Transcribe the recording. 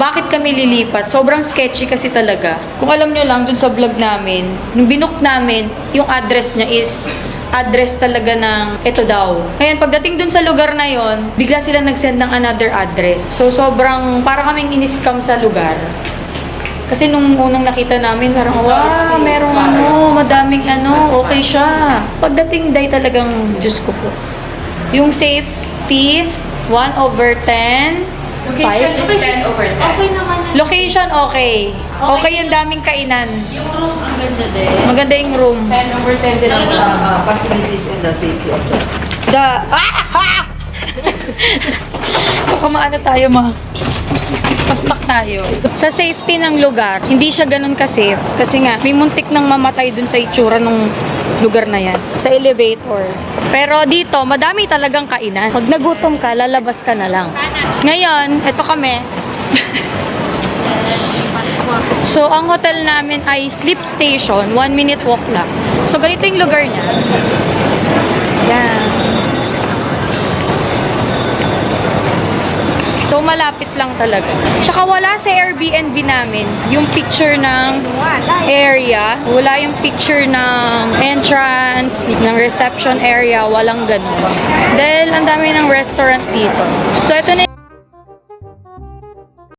Bakit kami lilipat? Sobrang sketchy kasi talaga. Kung alam nyo lang, dun sa vlog namin, nung binook namin, yung address niya is address talaga ng ito daw. Ngayon, pagdating dun sa lugar na yon, bigla sila nag-send ng another address. So, sobrang, para kaming in-scam sa lugar. Kasi nung unang nakita namin, parang, wow, merong ano, madaming ano, okay siya. Pagdating day talagang, Diyos ko po. Yung safety, 1 over 10. Location is 10 over 10. Okay naman na. Location, okay. Okay yung daming kainan. Yung room, ang ganda din. Maganda yung room. 10 over 10 din ang uh, facilities and the safety of the The... Ah! Ah! Baka maano tayo, ma. Pastak tayo. Sa safety ng lugar, hindi siya ganun ka-safe. Kasi nga, may muntik nang mamatay dun sa itsura ng lugar na yan. Sa elevator. Pero dito, madami talagang kainan. Pag nagutom ka, lalabas ka na lang. Ngayon, eto kami. So, ang hotel namin ay Sleep Station. One minute walk lang. So, ganito yung lugar niya. Yan. So, malapit lang talaga. Tsaka wala sa Airbnb namin yung picture ng area. Wala yung picture ng entrance, ng reception area. Walang ganun. Dahil ang dami ng restaurant dito. So, ito na